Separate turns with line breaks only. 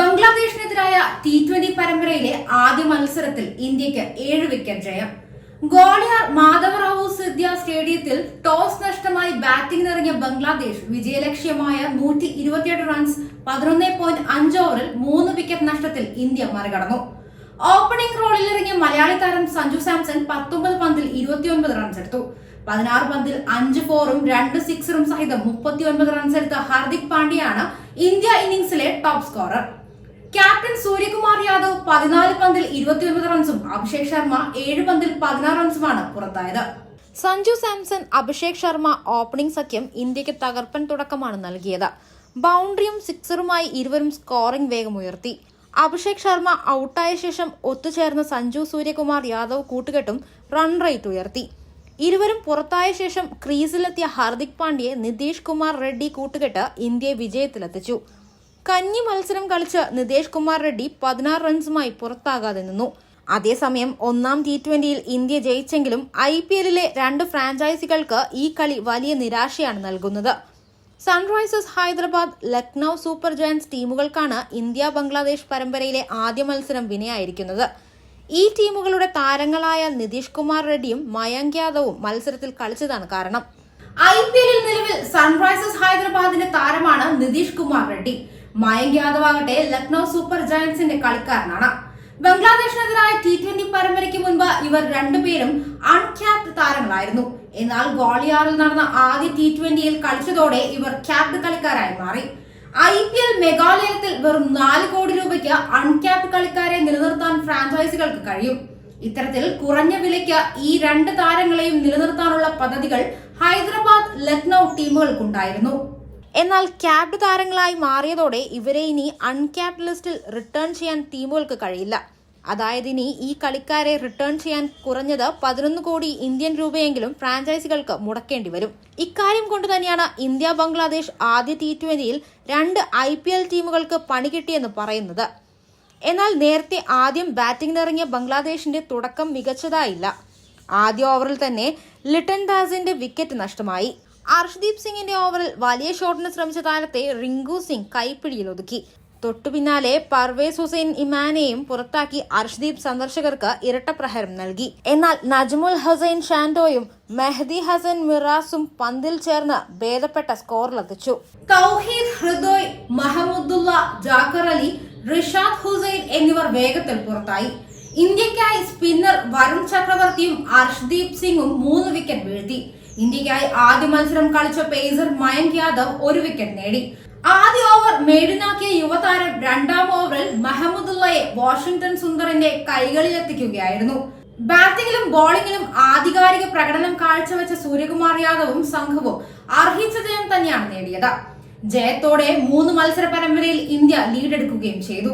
ബംഗ്ലാദേശിനെതിരായ T twenty പരമ്പരയിലെ ആദ്യ മത്സരത്തിൽ ഇന്ത്യയ്ക്ക് ഏഴ് വിക്കറ്റ് ജയം. ഗോളിയാർ മാധവറാവു സിദ്ധ്യ സ്റ്റേഡിയത്തിൽ ടോസ് നഷ്ടമായി ബാറ്റിംഗിനിറങ്ങിയ ബംഗ്ലാദേശ് വിജയലക്ഷ്യമായ നൂറ്റി ഇരുപത്തിയെട്ട് റൺസ് പതിനൊന്ന് പോയിന്റ് അഞ്ച് ഓവറിൽ മൂന്ന് വിക്കറ്റ് നഷ്ടത്തിൽ ഇന്ത്യ മറികടന്നു. ഓപ്പണിംഗ് റോളിൽ ഇറങ്ങിയ മലയാളി താരം സഞ്ജു സാംസൺ പത്തൊമ്പത് പന്തിൽ ഇരുപത്തിയൊൻപത് റൺസ് എടുത്തു. പതിനാറ് പന്തിൽ അഞ്ച് ഫോറും രണ്ട് സിക്സറും സഹിതം മുപ്പത്തിയൊൻപത് റൺസ് എടുത്ത ഹാർദിക് പാണ്ഡ്യയാണ് India ഇന്നിംഗ്സിലെ top scorer captain Suryakumar Yadav പതിനാല് പന്തിൽ ഇരുപത്തിയൊൻപത് റൺസും അഭിഷേക് ശർമ്മ ഏഴ് പന്തിൽ പതിനാറ് റൺസുമാണ് പുറത്തായത്. സഞ്ജു സാംസൺ അഭിഷേക് ശർമ്മ ഓപ്പണിംഗ് സഖ്യം ഇന്ത്യയ്ക്ക് തകർപ്പൻ തുടക്കമാണ് നൽകിയത്. ബൗണ്ടറിയും സിക്സറുമായി ഇരുവരും സ്കോറിംഗ് വേഗമുയർത്തി അഭിഷേക് ശർമ്മ ഔട്ടായ ശേഷം ഒത്തുചേർന്ന സഞ്ജു സൂര്യകുമാർ യാദവ് കൂട്ടുകെട്ടും റൺ റേറ്റ് ഉയർത്തി. ഇരുവരും പുറത്തായ ശേഷം ക്രീസിലെത്തിയ ഹാർദിക് പാണ്ഡ്യയെ നിതീഷ് കുമാർ റെഡ്ഡി കൂട്ടുകെട്ട് ഇന്ത്യയെ വിജയത്തിലെത്തിച്ചു. കന്നി മത്സരം കളിച്ച നിതേഷ് കുമാർ റെഡ്ഡി പതിനാറ് റൺസുമായി പുറത്താകാതെ നിന്നു. അതേസമയം ഒന്നാം ടി ട്വന്റിയിൽ ഇന്ത്യ ജയിച്ചെങ്കിലും ഐ പി എല്ലിലെ രണ്ട് ഫ്രാഞ്ചൈസികൾക്ക് ഈ കളി വലിയ നിരാശയാണ് നൽകുന്നത്. Sunrisers Hyderabad Lucknow super giants ടീമുകൾക്കാണ് India Bangladesh പരമ്പരയിലെ ആദ്യ മത്സരം വിനയായിരിക്കുന്നത്. ഈ ടീമുകളുടെ താരങ്ങളായ നിതീഷ് കുമാർ റെഡ്ഡിയും മയങ്ക് യാദവും മത്സരത്തിൽ കളിച്ചതാണ് കാരണം. ഐ പി എല്ലിൽ നിലവിൽ സൺറൈസേഴ്സ് ഹൈദരാബാദിന്റെ താരമാണ് നിതീഷ് കുമാർ റെഡ്ഡി. മയങ്ക് യാദവ് ആകട്ടെ ലക്നൌ സൂപ്പർ ജയൻസിന്റെ കളിക്കാരനാണ്. ബംഗ്ലാദേശിനെതിരായ ടി ട്വന്റി പരമ്പരയ്ക്ക് മുൻപ് ഇവർ രണ്ടുപേരും അൺക്യാപ്ഡ് താരങ്ങളായിരുന്നു. എന്നാൽ ഗോളിയാറിൽ നടന്ന ആദ്യ ടി ട്വന്റിയിൽ കളിച്ചതോടെ ഇവർ ക്യാപ്ഡ് കളിക്കാരായി മാറി. ഐ പി എൽ മെഗാലയത്തിൽ വെറും നാല് കോടി രൂപയ്ക്ക് അൺക്യാപ്ഡ് കളിക്കാരെ നിലനിർത്താൻ ഫ്രാഞ്ചൈസികൾക്ക് കഴിയും. ഇത്തരത്തിൽ കുറഞ്ഞ വിലയ്ക്ക് ഈ രണ്ട് താരങ്ങളെയും നിലനിർത്താനുള്ള പദ്ധതികൾ ഹൈദരാബാദ് ലക്നൌ ടീമുകൾക്കുണ്ടായിരുന്നു. എന്നാൽ ക്യാപ്ഡ് താരങ്ങളായി മാറിയതോടെ ഇവരെ ഇനി അൺക്യാപ്ഡ് ലിസ്റ്റിൽ റിട്ടേൺ ചെയ്യാൻ ടീമുകൾക്ക് കഴിയില്ല. അതായത് ഇനി ഈ കളിക്കാരെ റിട്ടേൺ ചെയ്യാൻ കുറഞ്ഞത് പതിനൊന്ന് കോടി ഇന്ത്യൻ രൂപയെങ്കിലും ഫ്രാഞ്ചൈസികൾക്ക് മുടക്കേണ്ടി വരും. ഇക്കാര്യം കൊണ്ട് തന്നെയാണ് ഇന്ത്യ ബംഗ്ലാദേശ് ആദ്യ ടി ട്വന്റിയിൽ രണ്ട് ഐ പി എൽ ടീമുകൾക്ക് പണി കിട്ടിയെന്ന് പറയുന്നത്. എന്നാൽ നേരത്തെ ആദ്യം ബാറ്റിംഗിനിറങ്ങിയ ബംഗ്ലാദേശിന്റെ തുടക്കം മികച്ചതായില്ല. ആദ്യ ഓവറിൽ തന്നെ ലിട്ടൻ ദാസിന്റെ വിക്കറ്റ് നഷ്ടമായി. അർഷ്ദീപ് സിംഗിന്റെ ഓവറിൽ വലിയ ഷോട്ടിന് ശ്രമിച്ച താരത്തെ റിങ്കു സിംഗ് കൈപ്പിടിയിൽ ഒതുക്കി. തൊട്ടു പിന്നാലെ പർവേസ് ഹുസൈൻ ഇമാനെയും പുറത്താക്കി അർഷ്ദീപ് സന്ദർശകർക്ക് ഇരട്ടപ്രഹരം നൽകി. എന്നാൽ നജ്മുൽ ഹസൈൻ ഷാൻഡോയും മെഹദി ഹസൻ മിറാസും പന്തിൽ ചേർന്ന് ഭേദപ്പെട്ട സ്കോറിലെത്തിച്ചു തൗഹീദ് ഹൃദോയ് മഹമുദ്ദുള്ള ജാക്കർ അലി റിഷാദ് ഹുസൈൻ എന്നിവർ വേഗത്തിൽ പുറത്തായി. ഇന്ത്യക്കായി സ്പിന്നർ വരുൺ ചക്രവർത്തിയും അർഷ്ദീപ് സിംഗും മൂന്ന് വിക്കറ്റ് വീഴ്ത്തി. ഇന്ത്യക്കായി ആദ്യ മത്സരം കളിച്ച പേസർ മയങ്ക് യാദവ് ഒരു വിക്കറ്റ് നേടി. ആദ്യ ഓവർ മേടിനാക്കിയ യുവതാരം രണ്ടാം ഓവറിൽ മഹമ്മദുള്ളയെ വാഷിംഗ്ടൺ സുന്ദറിന്റെ കൈകളിലെത്തിക്കുകയായിരുന്നു ബാറ്റിംഗിലും ബോളിംഗിലും ആധികാരിക പ്രകടനം കാഴ്ചവെച്ച സൂര്യകുമാർ യാദവും സംഘവും അർഹിച്ച ജയം തന്നെയാണ് നേടിയത്. ജയത്തോടെ മൂന്ന് മത്സര പരമ്പരയിൽ ഇന്ത്യ ലീഡെടുക്കുകയും ചെയ്തു.